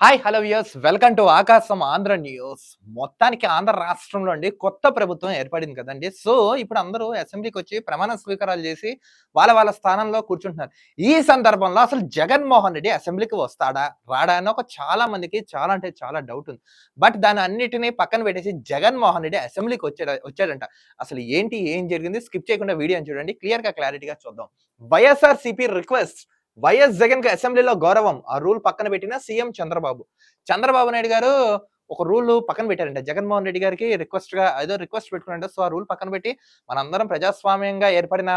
Hi hello viewers welcome to Aakasam Andhra news మొత్తానికి ఆంధ్ర రాష్ట్రంలో అండి కొత్త ప్రభుత్వం ఏర్పడింది కదండి. సో ఇప్పుడు అందరూ అసెంబ్లీకి వచ్చి ప్రమాణ స్వీకారాలు చేసి వాళ్ళ వాళ్ళ స్థానంలో కూర్చుంటున్నారు. ఈ సందర్భంలో అసలు జగన్మోహన్ రెడ్డి అసెంబ్లీకి వస్తాడా? రాడా? అని ఒక చాలా మందికి చాలా అంటే చాలా డౌట్ ఉంది. బట్ దాని అన్నిటినీ పక్కన పెట్టేసి జగన్మోహన్ రెడ్డి అసెంబ్లీకి వచ్చాడు? వచ్చాడంట. అసలు ఏంటి? ఏం జరిగింది? స్కిప్ చేయకుండా వీడియో చూడండి. క్లియర్గా క్లారిటీగా చూద్దాం. వైఎస్ఆర్ సిపి రిక్వెస్ట్ వైఎస్ జగన్కి అసెంబ్లీలో గౌరవం. ఆ రూల్ పక్కన పెట్టిన సీఎం చంద్రబాబు. చంద్రబాబు నాయుడు గారు ఒక రూల్ పక్కన పెట్టారంట. జగన్మోహన్ రెడ్డి గారికి రిక్వెస్ట్గా ఏదో రిక్వెస్ట్ పెట్టుకున్నారంట. సో ఆ రూల్ పక్కన పెట్టి మనందరం ప్రజాస్వామ్యంగా ఏర్పడిన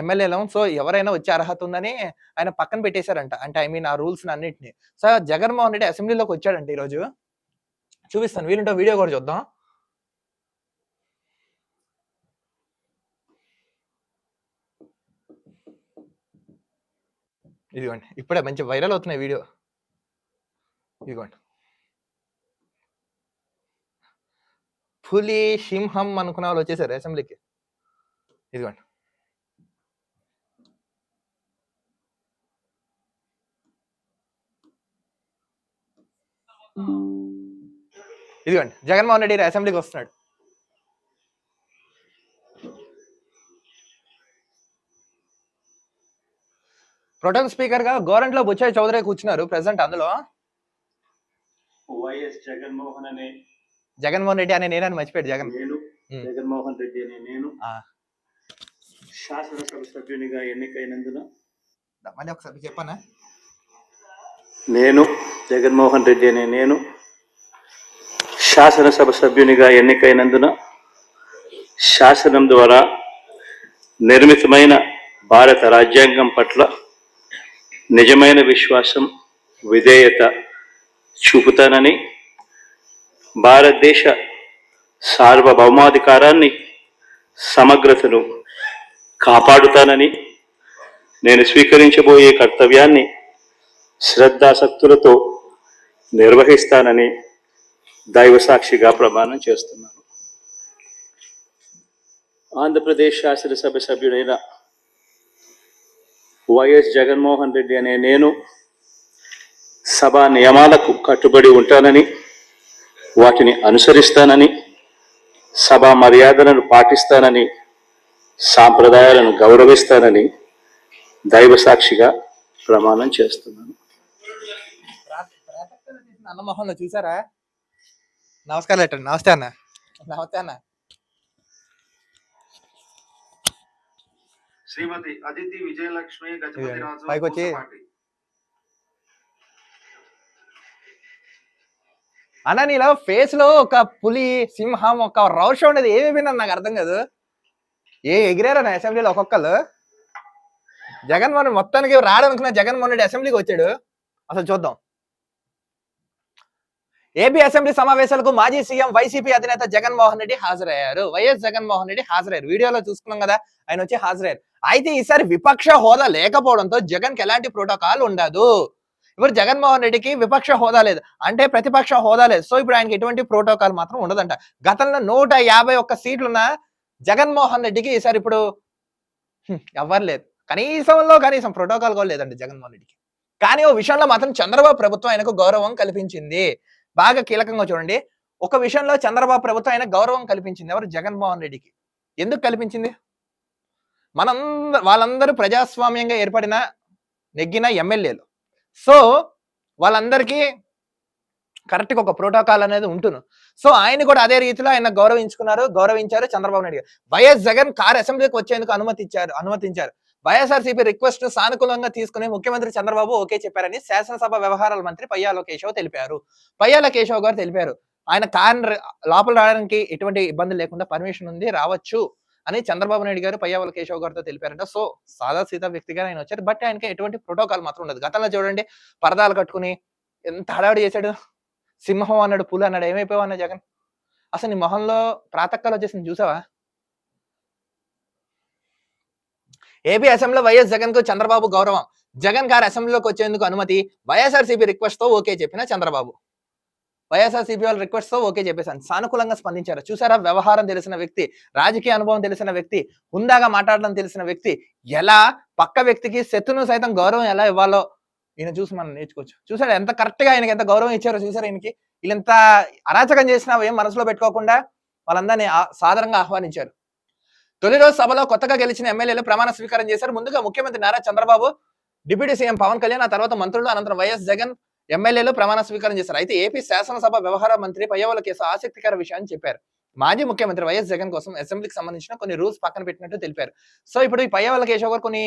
ఎమ్మెల్యేలం. సో ఎవరైనా వచ్చే అర్హత ఉందని ఆయన పక్కన పెట్టేశారంట. అంటే ఐ మీన్ ఆ రూల్స్ అన్నింటినీ. సో జగన్మోహన్ రెడ్డి అసెంబ్లీలోకి వచ్చాడంట ఈరోజు. చూపిస్తాను. వీలుంటే వీడియో కూడా చూద్దాం. ఇదిగోండి. ఇప్పుడే మంచి వైరల్ అవుతున్నాయి వీడియో. ఇదిగోండి. పులి సింహం అనుకున్న వాళ్ళు వచ్చేసారు అసెంబ్లీకి. ఇదిగోండి. ఇదిగోండి. జగన్మోహన్ రెడ్డి అసెంబ్లీకి వస్తున్నాడు. ప్రొటెం స్పీకర్గా గోరంట్లో బుచ్చాయి చౌదరి కూర్చున్నారు ప్రెసెంట్ అందులో. వైఎస్ జగన్మోహన్ అనే. జగన్మోహన్ రెడ్డి అనే నేనని మర్చిపోయాడు జగన్. నేను. జగన్మోహన్ రెడ్డి అనే నేను. శాసనసభ సభ్యునిగా ఎన్నికైనందున. మళ్ళీ ఒకసారి చెప్పానా? నేను జగన్మోహన్ రెడ్డి అనే నేను శాసనసభ సభ్యునిగా ఎన్నికైనందున శాసనం ద్వారా నిర్మితమైన భారత రాజ్యాంగం పట్ల నిజమైన విశ్వాసం విధేయత చూపుతానని భారతదేశ సార్వభౌమాధికారాన్ని సమగ్రతను కాపాడుతానని నేను స్వీకరించబోయే కర్తవ్యాన్ని శ్రద్ధాసక్తులతో నిర్వహిస్తానని దైవ సాక్షిగా ప్రమాణం చేస్తున్నాను. ఆంధ్రప్రదేశ్ శాసనసభ సభ్యుడైన వైఎస్ జగన్మోహన్ రెడ్డి అనే నేను సభా నియమాలకు కట్టుబడి ఉంటానని వాటిని అనుసరిస్తానని సభా మర్యాదలను పాటిస్తానని సాంప్రదాయాలను గౌరవిస్తానని దైవ సాక్షిగా ప్రమాణం చేస్తున్నాను. అన్నమోహన్ చూసారా నమస్కారం నమస్తే అన్న నమస్తే అన్న. శ్రీమతి అదితి విజయలక్ష్మి గజపతి రాజు. అన్న నీలో ఫేస్లో ఒక పులి సింహం ఒక రౌష ఉండేది. ఏమి విన్నాను నాకు అర్థం కాదు. ఏ ఎగిరారా నా అసెంబ్లీలో ఒక్కొక్కరు జగన్మోహన్ మొత్తానికి రాడనుకున్న జగన్మోహన్ రెడ్డి అసెంబ్లీకి వచ్చాడు. అసలు చూద్దాం. ఏపీ అసెంబ్లీ సమావేశాలకు మాజీ సీఎం వైసీపీ అధినేత జగన్మోహన్ రెడ్డి హాజరయ్యారు. వైఎస్ జగన్మోహన్ రెడ్డి హాజరయ్యారు. వీడియోలో చూసుకున్నాం కదా ఆయన వచ్చి హాజరయ్యారు. అయితే ఈసారి విపక్ష హోదా లేకపోవడంతో జగన్కి ఎలాంటి ప్రోటోకాల్ ఉండదు. ఇప్పుడు జగన్మోహన్ రెడ్డికి విపక్ష హోదా లేదు. అంటే ప్రతిపక్ష హోదా లేదు. సో ఇప్పుడు ఆయనకి ఎటువంటి ప్రోటోకాల్ మాత్రం ఉండదంట. గతంలో నూట యాభై ఒక్క సీట్లున్న జగన్మోహన్ రెడ్డికి ఈసారి ఇప్పుడు ఎవరు లేదు కనీసంలో కనీసం ప్రోటోకాల్ కూడా లేదండి జగన్మోహన్ రెడ్డికి. కానీ ఓ విషయంలో మాత్రం చంద్రబాబు ప్రభుత్వం ఆయనకు గౌరవం కల్పించింది. బాగా కీలకంగా చూడండి. ఒక విషయంలో చంద్రబాబు ప్రభుత్వం ఆయన గౌరవం కల్పించింది ఎవరు? జగన్మోహన్ రెడ్డికి. ఎందుకు కల్పించింది? మనంద వాళ్ళందరూ ప్రజాస్వామ్యంగా ఏర్పడిన నెగ్గిన ఎమ్మెల్యేలు. సో వాళ్ళందరికీ కరెక్ట్గా ఒక ప్రోటోకాల్ అనేది ఉంటుంది సో ఆయన కూడా అదే రీతిలో ఆయన గౌరవించుకున్నారు గౌరవించారు చంద్రబాబు నాయుడు వైఎస్ జగన్ కార్ అసెంబ్లీకి వచ్చేందుకు అనుమతి ఇచ్చారు అనుమతించారు. వైఎస్ఆర్సీపీ రిక్వెస్ట్ సానుకూలంగా తీసుకుని ముఖ్యమంత్రి చంద్రబాబు ఓకే చెప్పారని శాసనసభ వ్యవహారాల మంత్రి పయ్యాల కేశవ్ తెలిపారు. పయ్యాల కేశవ్ గారు తెలిపారు. ఆయన కార్ లోపల రావడానికి ఎటువంటి ఇబ్బంది లేకుండా పర్మిషన్ ఉంది రావచ్చు అని చంద్రబాబు నాయుడు గారు పయ్యావల కేశవ్ గారితో తెలిపారంట. సో సాదా సీదా వ్యక్తిగా ఆయన వచ్చారు. బట్ ఆయనకి ఎటువంటి ప్రోటోకాల్ మాత్రం ఉండదు. గతంలో చూడండి పరదాలు కట్టుకుని ఎంత హడావిడి చేశాడు. సింహం అన్నాడు పులి అన్నాడు ఏమైపోయావు అన్న జగన్? అసలు నీ మొహంలో ప్రాతకాలు వచ్చేసింది చూసావా? ఏపీ అసెంబ్లీలో వైఎస్ జగన్కు చంద్రబాబు గౌరవం. జగన్ గారు అసెంబ్లీలోకి వచ్చేందుకు అనుమతి. వైఎస్ఆర్సీపీ రిక్వెస్ట్తో ఓకే చెప్పిన చంద్రబాబు. వైఎస్ఆర్సీపీ వాళ్ళ రిక్వెస్ట్తో ఓకే చెప్పేశాను. సానుకూలంగా స్పందించారు. చూసారా? వ్యవహారం తెలిసిన వ్యక్తి రాజకీయ అనుభవం తెలిసిన వ్యక్తి హుందాగా మాట్లాడడం తెలిసిన వ్యక్తి ఎలా పక్క వ్యక్తికి శత్రును సైతం గౌరవం ఎలా ఇవ్వాలో ఈయన చూసి మనం నేర్చుకోవచ్చు. చూసాడు ఎంత కరెక్ట్గా ఆయనకి ఎంత గౌరవం ఇచ్చారో చూసారు ఈయనకి? వీళ్ళంత అరాచకం చేసినా ఏం మనసులో పెట్టుకోకుండా వాళ్ళందరినీ సాధారణంగా ఆహ్వానించారు. తొలి రోజు సభలో కొత్తగా గెలిచిన ఎమ్మెల్యేలు ప్రమాణ స్వీకారం చేశారు. ముందుగా ముఖ్యమంత్రి నారా చంద్రబాబు డిప్యూటీ సీఎం పవన్ కళ్యాణ్ ఆ తర్వాత మంత్రులు అనంతరం వైఎస్ జగన్ ఎమ్మెల్యేలు ప్రమాణ స్వీకారం చేశారు. అయితే ఏపీ శాసనసభ వ్యవహార మంత్రి పయ్యవల కేసు ఆసక్తికర విషయాన్ని చెప్పారు. మాజీ ముఖ్యమంత్రి వైఎస్ జగన్ కోసం అసెంబ్లీకి సంబంధించిన కొన్ని రూల్స్ పక్కన పెట్టినట్టు తెలిపారు. సో ఇప్పుడు ఈ పయ్యవల కేశవ్ గారు కొన్ని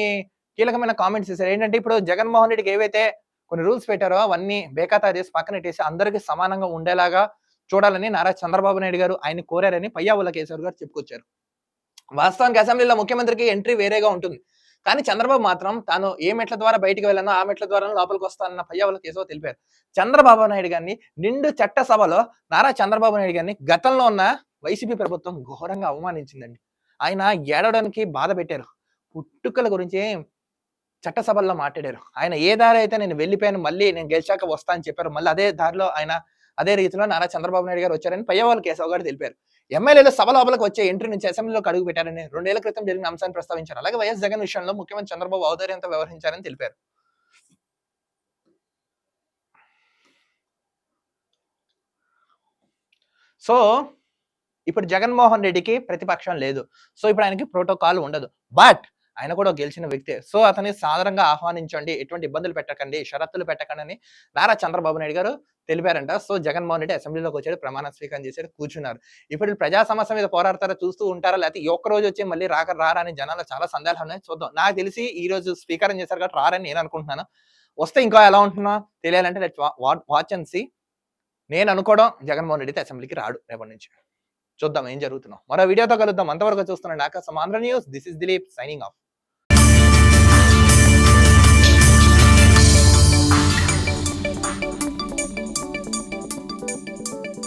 కీలకమైన కామెంట్స్ చేశారు. ఏంటంటే ఇప్పుడు జగన్మోహన్ రెడ్డికి ఏవైతే కొన్ని రూల్స్ పెట్టారో అవన్నీ బేఖాతా చేసి పక్కన పెట్టేసి అందరికీ సమానంగా ఉండేలాగా చూడాలని నారా చంద్రబాబు నాయుడు గారు ఆయన కోరారని పయ్యావుల కేశవ్ గారు చెప్పుకొచ్చారు. వాస్తవానికి అసెంబ్లీలో ముఖ్యమంత్రికి ఎంట్రీ వేరేగా ఉంటుంది. కానీ చంద్రబాబు మాత్రం తాను ఏ మెట్ల ద్వారా బయటికి వెళ్ళానో ఆ మెట్ల ద్వారా లోపలికి వస్తానన్న పయ్యావుల కేశవ్ తెలిపారు. చంద్రబాబు నాయుడు గారిని నిండు చట్టసభలో నారా చంద్రబాబు నాయుడు గారిని గతంలో ఉన్న వైసీపీ ప్రభుత్వం ఘోరంగా అవమానించిందండి. ఆయన ఏడవడానికి బాధ పెట్టారు. పుట్టుకల గురించి చట్టసభల్లో మాట్లాడారు. ఆయన ఏ దారి అయితే నేను వెళ్ళిపోయాను మళ్ళీ నేను గెలిచాక వస్తా అని చెప్పారు. మళ్ళీ అదే దారిలో ఆయన అదే రీతిలో నారా చంద్రబాబు నాయుడు గారు వచ్చారని పయ్యవాళ్ళ కేశవ్ గారు తెలిపారు. ఎమ్మెల్యేలు సభ లోపలికి వచ్చే ఎంట్రీ నుంచి అసెంబ్లీలోకి అడుగు పెట్టారని రెండేళ్ళ క్రితం జరిగిన అంశాన్ని ప్రస్తావించారు. అలాగే వైఎస్ జగన్ విషయంలో ముఖ్యమంత్రి చంద్రబాబు ఔదార్యంతో వ్యవహరించారని తెలిపారు. సో ఇప్పుడు జగన్మోహన్ రెడ్డికి ప్రతిపక్షం లేదు. సో ఇప్పుడు ఆయనకి ప్రోటోకాల్ ఉండదు. బట్ ఆయన కూడా గెలిచిన వ్యక్తే. సో అతన్ని సాధారణంగా ఆహ్వానించండి. ఎటువంటి ఇబ్బందులు పెట్టకండి. షరతులు పెట్టకండి అని నారా చంద్రబాబు నాయుడు గారు తెలిపారంట. సో జగన్మోహన్ రెడ్డి అసెంబ్లీలోకి వచ్చాడు ప్రమాణ స్వీకారం చేశాడు కూర్చున్నారు. ఇప్పుడు ప్రజా సమస్య మీద పోరాడతారా చూస్తూ ఉంటారా లేకపోతే ఈ ఒక్క రోజు వచ్చి మళ్ళీ రాక రారని జనాలు చాలా సందేహాలు ఉన్నాయి. చూద్దాం. నాకు తెలిసి ఈ రోజు స్వీకారం చేశారు కాబట్టి రారని నేను అనుకుంటున్నాను. వస్తే ఇంకా ఎలా ఉంటున్నా తెలియాలంటే లెట్స్ వాచ్ అండ్ నేను అనుకోవడం జగన్మోహన్ రెడ్డి అయితే అసెంబ్లీకి రాడు రేపటి నుంచి. చూద్దాం ఏం జరుగుతున్నాం మరో వీడియోతో కలుద్దాం. అంతవరకు చూస్తున్నాను Aakasam Andhra news. This is Dilip signing off.